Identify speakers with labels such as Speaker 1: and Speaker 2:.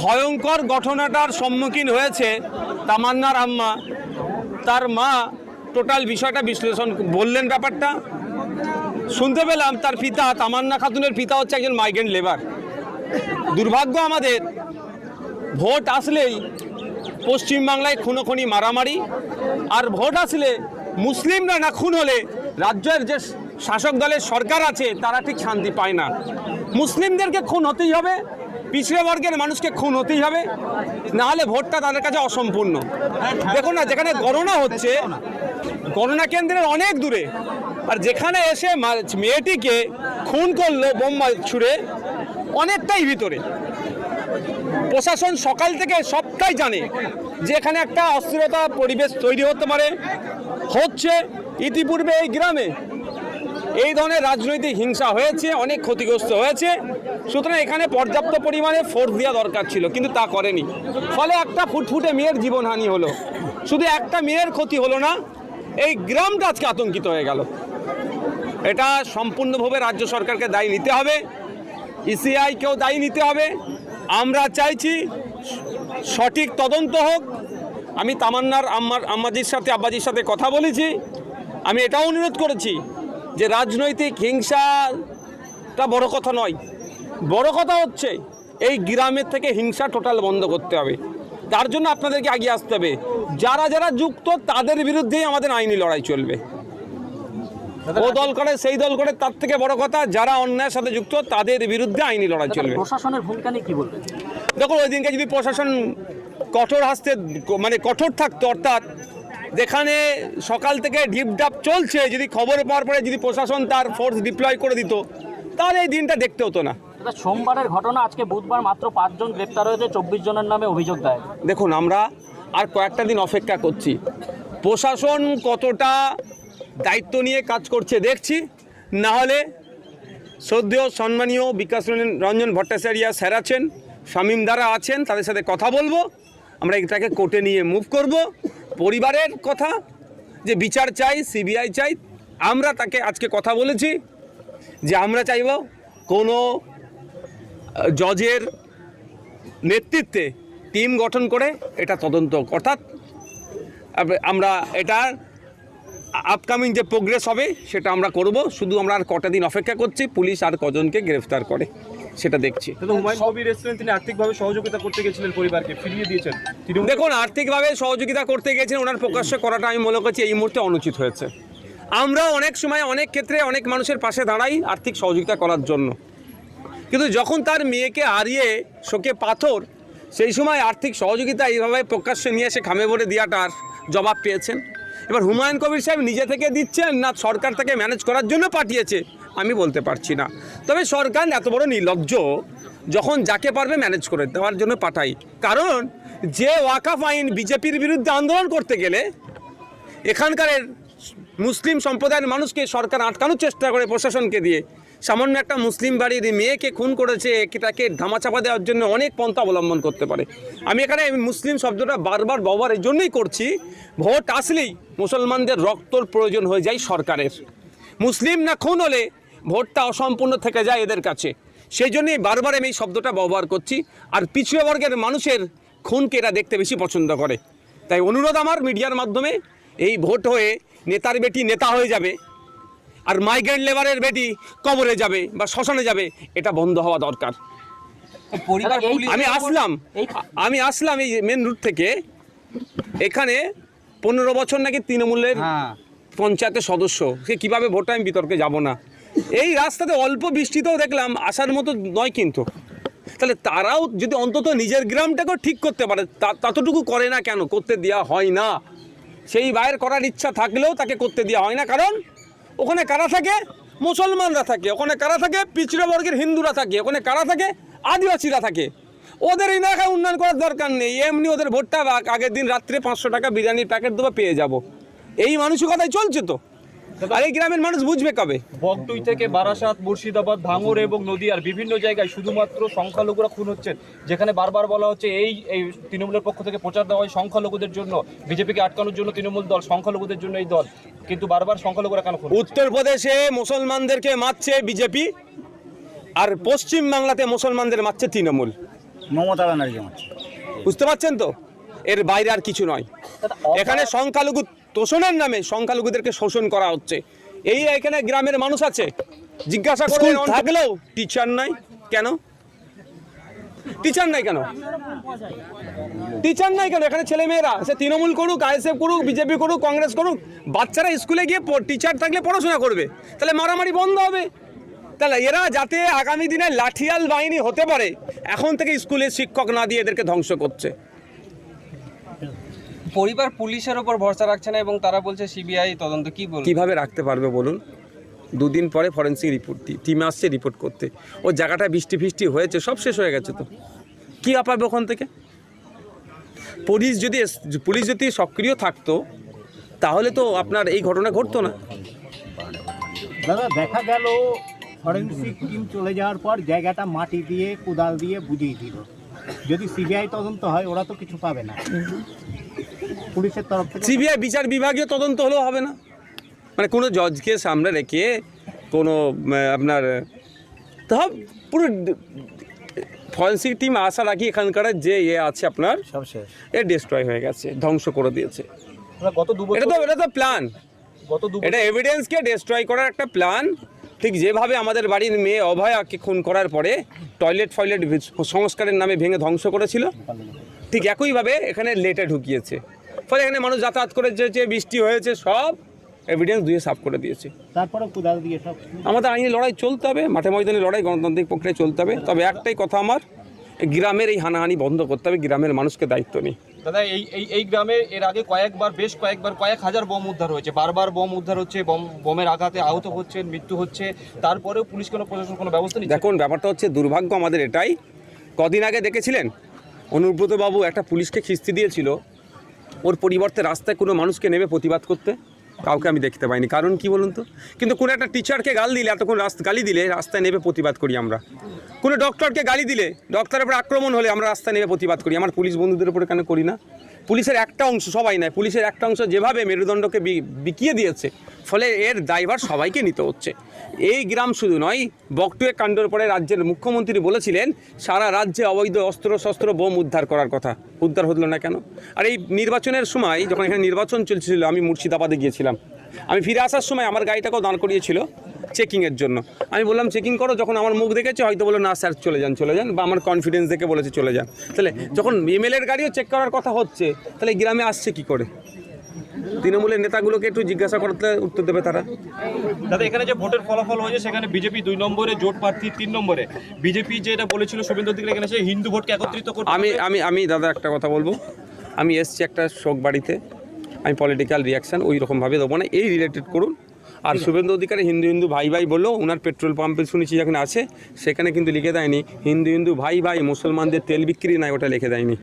Speaker 1: ভয়ঙ্কর ঘটনাটার সম্মুখীন হয়েছে তামান্নার আম্মা। তার মা টোটাল বিষয়টা বিশ্লেষণ বললেন ব্যাপারটা। শুনতে পেলাম তার পিতা, তামান্না খাতুনের পিতা হচ্ছে একজন মাইগ্রেন্ট লেবার। দুর্ভাগ্য আমাদের, ভোট আসলেই পশ্চিমবাংলায় খুনোখুনি মারামারি, আর ভোট আসলে মুসলিমরা না খুন হলে রাজ্যের যে শাসক দলের সরকার আছে, তারা ঠিক শান্তি পায় না। মুসলিমদেরকে খুন হতেই হবে পিছড়ে বর্গের মানুষকে খুন হতেই হবে না হলে ভোটটা তাদের কাছে অসম্পূর্ণ। দেখুন না, যেখানে গণনা হচ্ছে, গণনা কেন্দ্রের অনেক দূরে, আর যেখানে এসে মেয়েটিকে খুন করল বোম্বা ছুঁড়ে, অনেকটাই ভিতরে। প্রশাসন সকাল থেকে সবটাই জানে যে এখানে একটা অস্থিরতা পরিবেশ তৈরি হতে পারে, হচ্ছে ইতিপূর্বে এই গ্রামে এই ধরনের রাজনৈতিক হিংসা হয়েছে, অনেক ক্ষতিগ্রস্ত হয়েছে। সুতরাং এখানে পর্যাপ্ত পরিমাণে ফোর্স দেওয়া দরকার ছিল, কিন্তু তা করেনি। ফলে একটা ফুটফুটে মেয়ের জীবনহানি হলো। শুধু একটা মেয়ের ক্ষতি হলো না, এই গ্রামটা আজকে আতঙ্কিত হয়ে গেল। এটা সম্পূর্ণভাবে রাজ্য সরকারকে দায়ী নিতে হবে। ইসিআইকেও দায়ী নিতে হবে। আমরা চাইছি সঠিক তদন্ত হোক। আমি তামান্নার আম্মার আম্মাজির সাথে, আব্বাজির সাথে কথা বলেছি। আমি এটাও অনুরোধ করেছি যে রাজনৈতিক হিংসাটা বড় কথা নয়। বড় কথা হচ্ছে এই গ্রামের থেকে হিংসা টোটাল বন্ধ করতে হবে। তার জন্য আপনাদেরকে এগিয়ে আসতে হবে। যারা যারা যুক্ত তাদের বিরুদ্ধেই আমাদের আইনি লড়াই চলবে। ও দল করে সেই দল করে তার থেকে বড় কথা যারা অন্যায়ের সাথে যুক্ত তাদের বিরুদ্ধে আইনি লড়াই চলবে।
Speaker 2: প্রশাসনের ভূমিকা নিয়ে কি বলবেন?
Speaker 1: দেখুন ওই দিনকে যদি প্রশাসন কঠোর হাসতে মানে কঠোর থাকতো অর্থাৎ যেখানে সকাল থেকে ঢিপঢাপ চলছে যদি খবর পাওয়ার পরে যদি প্রশাসন তার ফোর্স ডিপ্লয় করে দিত তাহলে এই দিনটা দেখতে হতো না।
Speaker 2: সোমবারের ঘটনা আজকে বুধবার মাত্র পাঁচজন গ্রেপ্তার হয়েছে চব্বিশ জনের নামে অভিযোগ দেয়
Speaker 1: দেখুন আমরা আর কয়েকটা দিন অপেক্ষা করছি। প্রশাসন কতটা দায়িত্ব নিয়ে কাজ করছে দেখছি। না হলে শ্রদ্ধেয় সম্মানীয় বিকাশ রঞ্জন- ভট্টাচার্য স্যার আছেন শামীম দ্বারা আছেন তাদের সাথে কথা বলব। আমরা এটাকে কোর্টে নিয়ে মুভ করব। পরিবারের কথা, যে বিচার চাই, সিবিআই চাই, আমরা তাকে আজকে কথা বলেছি যে আমরা চাইব কোনো জজের নেতৃত্বে টিম গঠন করে এটা তদন্ত অর্থাৎ আমরা এটার আপকামিং যে প্রোগ্রেস হবে সেটা আমরা করব। শুধু আমরা আর কটা দিন অপেক্ষা করছি, পুলিশ আর কজনকে গ্রেফতার করে। সেটা দেখছি।
Speaker 3: হুমায়ুন কবির তিনি আর্থিকভাবে সহযোগিতা করতে গেছিলেন পরিবারকে ফিরিয়ে দিয়েছেন।
Speaker 1: দেখুন আর্থিকভাবে সহযোগিতা করতে গেছেন ওনার প্রকাশ্য করাটা আমি মনে করছি এই মুহূর্তে অনুচিত হয়েছে। আমরা অনেক সময় অনেক ক্ষেত্রে অনেক মানুষের পাশে দাঁড়াই আর্থিক সহযোগিতা করার জন্য। কিন্তু যখন তার মেয়েকে হারিয়ে শোকে পাথর সেই সময় আর্থিক সহযোগিতা এইভাবে প্রকাশ্যে নিয়ে এসে খামে ভরে দেওয়াটার জবাব পেয়েছেন। এবার হুমায়ুন কবির সাহেব নিজে থেকে দিচ্ছেন না সরকার তাকে ম্যানেজ করার জন্য পাঠিয়েছে? আমি বলতে পারছি না। তবে সরকার এত বড় নির্লজ্জ, যখন যাকে পারবে ম্যানেজ করে দেওয়ার জন্য পাঠাই। কারণ, যে ওয়াকাফ আইন বিজেপির বিরুদ্ধে আন্দোলন করতে গেলে এখানকার মুসলিম সম্প্রদায়ের মানুষকে সরকার আটকানোর চেষ্টা করে প্রশাসনকে দিয়ে। সামান্য একটা মুসলিম বাড়ির মেয়েকে খুন করেছে এটাকে ধামাচাপা দেওয়ার জন্য অনেক পন্থা অবলম্বন করতে পারে। আমি এখানে মুসলিম শব্দটা বারবার ব্যবহার এই জন্যই করছি, ভোট আসলেই মুসলমানদের রক্তর প্রয়োজন হয়ে যায় সরকারের। মুসলিম না খুন হলে ভোটটা অসম্পূর্ণ থেকে যায় এদের কাছে। সেই জন্যই বারবার আমি এই শব্দটা ব্যবহার করছি। আর পিছিয়ে বর্গের মানুষের খুনকে এরা দেখতে বেশি পছন্দ করে। তাই অনুরোধ আমার মিডিয়ার মাধ্যমে এই ভোট হয়ে নেতার বেটি নেতা হয়ে যাবে আর মাইগ্রেন্ট লেবারের বেটি কবরে যাবে বা শ্মশানে যাবে এটা বন্ধ হওয়া দরকার। আমি আসলাম আমি আসলাম এই মেন রুট থেকে। এখানে পনেরো বছর নাকি তৃণমূলের পঞ্চায়েতের সদস্য সে কীভাবে ভোটে আমি বিতর্কে যাব না। এই রাস্তাতে অল্প বৃষ্টিতেও দেখলাম আসার মতো নয় কিন্তু। তাহলে তারাও যদি অন্তত নিজের গ্রামটাকেও ঠিক করতে পারে ততটুকু করে না কেন? করতে দেওয়া হয় না। সেই বাইর করার ইচ্ছা থাকলেও তাকে করতে দেওয়া হয় না, কারণ ওখানে কারা থাকে? মুসলমানরা থাকে। ওখানে কারা থাকে? পিছড়ে বর্গের হিন্দুরা থাকে। ওখানে কারা থাকে? আদিবাসীরা থাকে। ওদের এলাকায় উন্নয়ন করার দরকার নেই। এমনি ওদের ভোটটা আগের দিন রাত্রে পাঁচশো টাকা বিরিয়ানির প্যাকেট দেবো, পেয়ে যাব। এই মানসিকতাই চলছে তো। আর এই গ্রামের মানুষ বুঝবে কবে?
Speaker 3: বগটুই থেকে বারাসাত মুর্শিদাবাদ ভাঙড় এবং নদীয়ার বিভিন্ন জায়গায় শুধুমাত্র সংখ্যালঘুরা খুন হচ্ছেন যেখানে বারবার বলা হচ্ছে এই এই তৃণমূলের পক্ষ থেকে প্রচার দেওয়া হয় সংখ্যালঘুদের জন্য বিজেপিকে আটকানোর জন্য তৃণমূল দল সংখ্যালঘুদের জন্য এই দল কিন্তু বারবার সংখ্যালঘুরা কেন খুন
Speaker 1: উত্তরপ্রদেশে মুসলমানদেরকে মারছে বিজেপি আর পশ্চিম বাংলাতে মুসলমানদের মারছে তৃণমূল।
Speaker 4: মমতা ব্যানার্জি আমার
Speaker 1: বুঝতে পারছেন তো? এর বাইরে আর কিছু নয়। এখানে সংখ্যালঘু তোষণের নামে সংখ্যালঘুদেরকে শোষণ করা হচ্ছে। এই এখানে গ্রামের মানুষ আছে? জিজ্ঞাসা করে থাকলেও টিচার নাই। কেন? টিচার নাই কেন? টিচার নাই কেন? এখানে ছেলে মেয়েরা সে তৃণমূল করুক আইএসএফ করুক বিজেপি করুক কংগ্রেস করুক বাচ্চারা স্কুলে গিয়ে টিচার থাকলে পড়াশোনা করবে। তাহলে মারামারি বন্ধ হবে। তাহলে এরা যাতে আগামী দিনে লাঠিয়াল বাহিনী হতে পারে এখন থেকে স্কুলে শিক্ষক না দিয়ে এদেরকে ধ্বংস করছে।
Speaker 5: পরিবার পুলিশের ওপর ভরসা রাখছে না এবং তারা বলছে সিবিআই তদন্ত কি বলবে?
Speaker 1: কীভাবে রাখতে পারবে বলুন? দুদিন পরে ফরেন্সিক রিপোর্ট টিম আসছে রিপোর্ট করতে। ও জায়গাটা বৃষ্টি ফিষ্টি হয়েছে সব শেষ হয়ে গেছে তো। কী আপাবে ওখান থেকে? পুলিশ যদি পুলিশ যদি সক্রিয় থাকতো তাহলে তো আপনার এই ঘটনা ঘটতো না।
Speaker 4: দাদা দেখা গেল ফরেন্সিক টিম চলে যাওয়ার পর জায়গাটা মাটি দিয়ে কোদাল দিয়ে বুঝিয়ে দিল। যদি সিবিআই তদন্ত হয় ওরা তো কিছু পাবে না। পুলিশের তরফ থেকে?
Speaker 1: সিবিআই বিচার বিভাগীয় তদন্ত হলেও হবে না। মানে কোনো জজকে সামনে রেখে কোনো আপনার সব পুরো ফরেন্সিক টিম আশা রাখি এখানকার যে ইয়ে আছে আপনার এ ডিস্ট্রয় হয়ে গেছে ধ্বংস করে দিয়েছে।
Speaker 3: গত দু
Speaker 1: এটা তো এটা তো প্ল্যান
Speaker 3: গত দু
Speaker 1: এটা এভিডেন্সকে ডিস্ট্রয় করার একটা প্ল্যান ঠিক যেভাবে আমাদের বাড়ির মেয়ে অভয়াকে খুন করার পরে টয়লেট ফয়লেট সংস্কারের নামে ভেঙে ধ্বংস করেছিল ঠিক একইভাবে এখানে লেটে ঢুকিয়েছে। ফলে এখানে মানুষ যাতায়াত করে যে যে বৃষ্টি হয়েছে সব এভিডেন্স দিয়ে সাফ করে দিয়েছে।
Speaker 4: তারপরে কোদাল দিয়ে সব
Speaker 1: আমাদের আইনি লড়াই চলতে হবে মাঠে ময়দানে লড়াই গণতান্ত্রিক প্রক্রিয়া চলতে হবে। তবে একটাই কথা আমার গ্রামের এই হানাহানি বন্ধ করতে হবে গ্রামের মানুষকে দায়িত্ব নেই
Speaker 3: দাদা এই এই এই গ্রামে এর আগে কয়েকবার বেশ কয়েকবার কয়েক হাজার বোম উদ্ধার হয়েছে। বারবার বোম উদ্ধার হচ্ছে বোম বোমের আঘাতে আহত হচ্ছে মৃত্যু হচ্ছে। তারপরেও পুলিশ কোনো প্রশাসন কোনো ব্যবস্থা নিচ্ছে?
Speaker 1: দেখুন ব্যাপারটা হচ্ছে দুর্ভাগ্য আমাদের এটাই। কদিন আগে দেখেছিলেন? অনুব্রতবাবু একটা পুলিশকে খিস্তি দিয়েছিল, ওর পরিবর্তে রাস্তায় কোনো মানুষকে নেবে প্রতিবাদ করতে? কাউকে আমি দেখতে পাইনি। কারণ কি বলুন তো? কিন্তু কোনো একটা টিচারকে গাল দিলে, এতক্ষণ রাস্তা, গালি দিলে, রাস্তায় নেবে প্রতিবাদ করি আমরা। কোনো ডক্টরকে গালি দিলে ডক্টরের উপর আক্রমণ হলে আমরা রাস্তায় নেবে প্রতিবাদ করি। আমার পুলিশ বন্ধুদের উপরে কেন করি না? পুলিশের একটা অংশ, সবাই নয়, পুলিশের একটা অংশ যেভাবে মেরুদণ্ডকে বিকিয়ে দিয়েছে, ফলে এর দায়ভার সবাইকে নিতে হচ্ছে। এই গ্রাম শুধু নয়, বকটুয়ে কাণ্ডের পরে রাজ্যের মুখ্যমন্ত্রী বলেছিলেন, সারা রাজ্যে অবৈধ অস্ত্র শস্ত্র বোম উদ্ধার করার কথা। উদ্ধার হলো না কেন? আর এই নির্বাচনের সময়, যখন এখানে নির্বাচন চলছিল, আমি মুর্শিদাবাদে গিয়েছিলাম। আমি ফিরে আসার সময় আমার গাড়িটাকেও দাঁড় করিয়েছিল চেকিংয়ের জন্য। আমি বললাম চেকিং করো। যখন আমার মুখ দেখেছে হয়তো বলল না স্যার চলে যান চলে যান। বা আমার কনফিডেন্স দেখে বলেছে চলে যান। তাহলে যখন এমএলএর গাড়িও চেক করার কথা হচ্ছে তাহলে গ্রামে আসছে কি করে? তৃণমূলের নেতাগুলোকে একটু জিজ্ঞাসা করতে উত্তর দেবে তারা।
Speaker 3: দাদা এখানে যে ভোটের ফলাফল হয়েছে সেখানে বিজেপি দুই নম্বরে জোট প্রার্থী তিন নম্বরে। বিজেপি যেটা বলেছিল শুভেন্দু অধিকারী এখানে সে হিন্দু ভোটকে একত্রিত করতে
Speaker 1: আমি আমি আমি দাদা একটা কথা বলব। আমি এসছি একটা শোক বাড়িতে। আমি পলিটিক্যাল রিয়াকশান ওই রকমভাবে দেবো না এই রিলেটেড করুন। আর শুভেন্দু অধিকারী হিন্দু হিন্দু ভাই ভাই বলল ওনার পেট্রোল পাম্পে শুনেছি যেখানে আছে সেখানে কিন্তু লিখে দেয়নি হিন্দু হিন্দু ভাই ভাই মুসলমানদের তেল বিক্রি নাই ওটা লিখে দেয়নি।